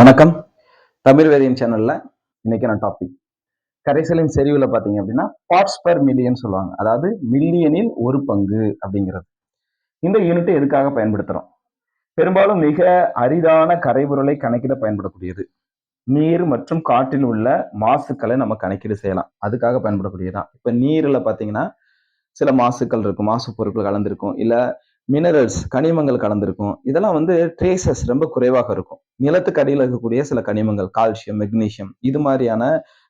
வணக்கம். தமிழ் வேதியின் சேனல்ல இன்னைக்கு நான் டாபிக் கரைசலின் செறிவுல பாத்தீங்க அப்படின்னா பார்ட்ஸ் பர் மில்லியன் சொல்லுவாங்க. அதாவது மில்லியனில் ஒரு பங்கு அப்படிங்கிறது. இந்த யூனிட் எதுக்காக பயன்படுத்துறோம்? பெரும்பாலும் மிக அரிதான கரைபொருளை கணக்கிட பயன்படக்கூடியது. நீர் மற்றும் காற்றில் உள்ள மாசுக்களை நம்ம கணக்கீடு செய்யலாம். அதுக்காக பயன்படக்கூடியதுதான். இப்ப நீர்ல பாத்தீங்கன்னா சில மாசுக்கள் இருக்கும். மாசு பொருட்கள் கலந்திருக்கும். இல்ல மினரல்ஸ் கனிமங்கள் கலந்திருக்கும். இதெல்லாம் வந்து ட்ரேசஸ் ரொம்ப குறைவாக இருக்கும். நிலத்துக்கு அடியில் இருக்கக்கூடிய சில கனிமங்கள் கால்சியம் மெக்னீசியம் இது மாதிரியான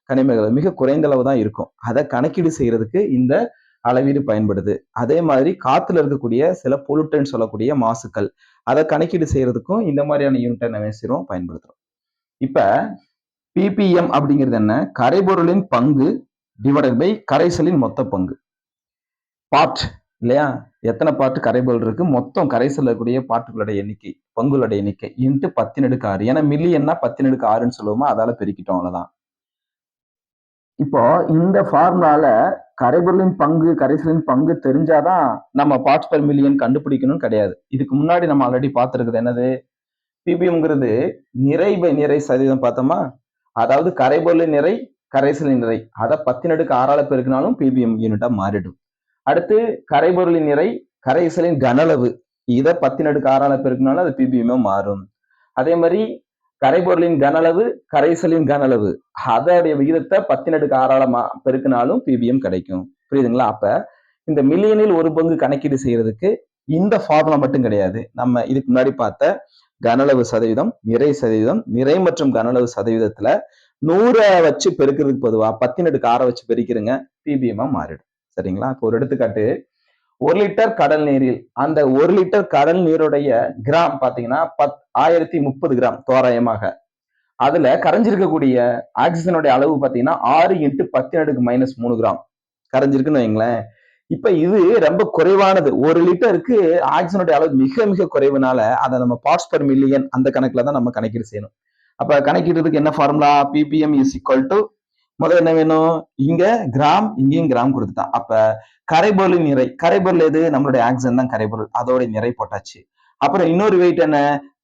கனிமங்கள் மிக குறைந்த அளவு தான் இருக்கும். அதை கணக்கீடு செய்யறதுக்கு இந்த அளவீடு பயன்படுது. அதே மாதிரி காத்துல இருக்கக்கூடிய சில பொலுட்டன் சொல்லக்கூடிய மாசுக்கள் அதை கணக்கீடு செய்யறதுக்கும் இந்த மாதிரியான யூனிட்டை நம்ம பயன்படுத்துறோம். இப்ப பிபிஎம் அப்படிங்கிறது என்ன? கரைபொருளின் பங்கு டிவைடட் பை கரைசலின் மொத்த பங்கு. பார்ட் இல்லையா? எத்தனை பாட்டு கரைபொருள் இருக்கு? மொத்தம் கரை செல்லக்கூடிய பாட்டுகளோட எண்ணிக்கை பங்குகளோட எண்ணிக்கை இன்ட்டு பத்தின் அடுக்கு ஆறு. ஏன்னா மில்லியன்னா பத்தின் அடுக்கு ஆறுன்னு சொல்லுவோமா? அதால பெருக்கிட்டோம் அவ்வளவுதான். இப்போ இந்த ஃபார்முலால கரைபொருளின் பங்கு கரைசலின் பங்கு தெரிஞ்சாதான் நம்ம பார்ட்ஸ் பெர் மில்லியன் கண்டுபிடிக்கணும்னு கிடையாது. இதுக்கு முன்னாடி நம்ம ஆல்ரெடி பார்த்துருக்குது என்னது? பிபிஎம்ங்கிறது நிறை பை நிறை சதவீதம் பார்த்தோமா? அதாவது கரைபொருளின் நிறை கரைசலின் நிறை. அதை பத்தினடுக்கு ஆறால பெருக்கினாலும் பிபிஎம் யூனிட்டா மாறிடும். அடுத்து கரைபொருளின் நிறை கரைசலின் கனளவு. இதை பத்தி நடுக்கு ஆறால பெருக்கினாலும் அது பிபிஎம்ஓ மாறும். அதே மாதிரி கரைபொருளின் கனளவு கரைசலின் கனளவு. அதோடைய விகிதத்தை பத்தின் அடுக்கு ஆறால பெருக்கினாலும் பிபிஎம் கிடைக்கும். புரியுதுங்களா? அப்ப இந்த மில்லியனில் ஒரு பங்கு கணக்கீடு செய்யறதுக்கு இந்த ஃபார்முலா மட்டும் கிடையாது. நம்ம இதுக்கு முன்னாடி பார்த்த கனளவு சதவீதம் நிறை சதவீதம் நிறை மற்றும் கனளவு சதவீதத்துல நூறை வச்சு பெருக்கிறதுக்கு பொதுவா பத்தினடுக்கு ஆறை வச்சு பெருக்கிறங்க பிபிஎம்மா மாறிடும். சரிங்களா? இப்போ ஒரு எடுத்துக்காட்டு ஒரு லிட்டர் கடல் நீரில் அந்த ஒரு லிட்டர் கடல் நீருடைய கிராம் பாத்தீங்கன்னா பத் ஆயிரத்தி முப்பது கிராம் தோராயமாக. அதுல கரைஞ்சிருக்கக்கூடிய ஆக்சிஜனுடைய அளவு பாத்தீங்கன்னா ஆறு இன்ட்டு பத்து அடுக்கு மைனஸ் மூணு கிராம். கரைஞ்சிருக்குன்னு வைங்களேன். இப்ப இது ரொம்ப குறைவானது. ஒரு லிட்டருக்கு ஆக்சிஜனுடைய அளவு மிக மிக குறைவுனால அதை நம்ம பார்ட்ஸ் பர் மில்லியன் அந்த கணக்குல தான் நம்ம கணக்கீடு செய்யணும். அப்ப கணக்கிடுறதுக்கு என்ன formula BPM is equal to முதல்ல என்ன வேணும்? இங்க கிராம் இங்கேயும் கிராம் கொடுத்துட்டான் அப்ப கரைபொருளின் நிறை கரைபொருள் எது? நம்மளுடைய ஆக்சன் தான் கரைபொருள். அதோட நிறை போட்டாச்சு. அப்புறம் இன்னொரு வெயிட் என்ன?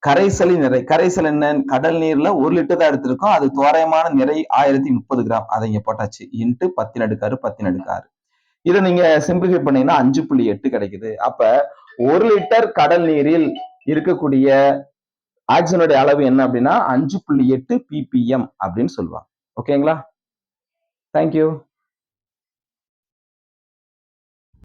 கரைசலின் நிறை. கரைசல் என்ன? கடல் நீர்ல ஒரு லிட்டர் தான் எடுத்திருக்கோம். அது தோராயமான நிறை ஆயிரத்தி முப்பது கிராம் அதை இங்க போட்டாச்சு. இன்ட்டு பத்தின் அடுக்காறு பத்தின் அடுக்காறு. இதை நீங்க சிம்பிளிஃபை பண்ணீங்கன்னா அஞ்சு புள்ளி எட்டு கிடைக்குது. அப்ப ஒரு லிட்டர் கடல் நீரில் இருக்கக்கூடிய ஆக்சிஜனுடைய அளவு என்ன அப்படின்னா? அஞ்சு புள்ளி எட்டு பிபிஎம் அப்படின்னு சொல்லுவாங்க. ஓகேங்களா Thank you.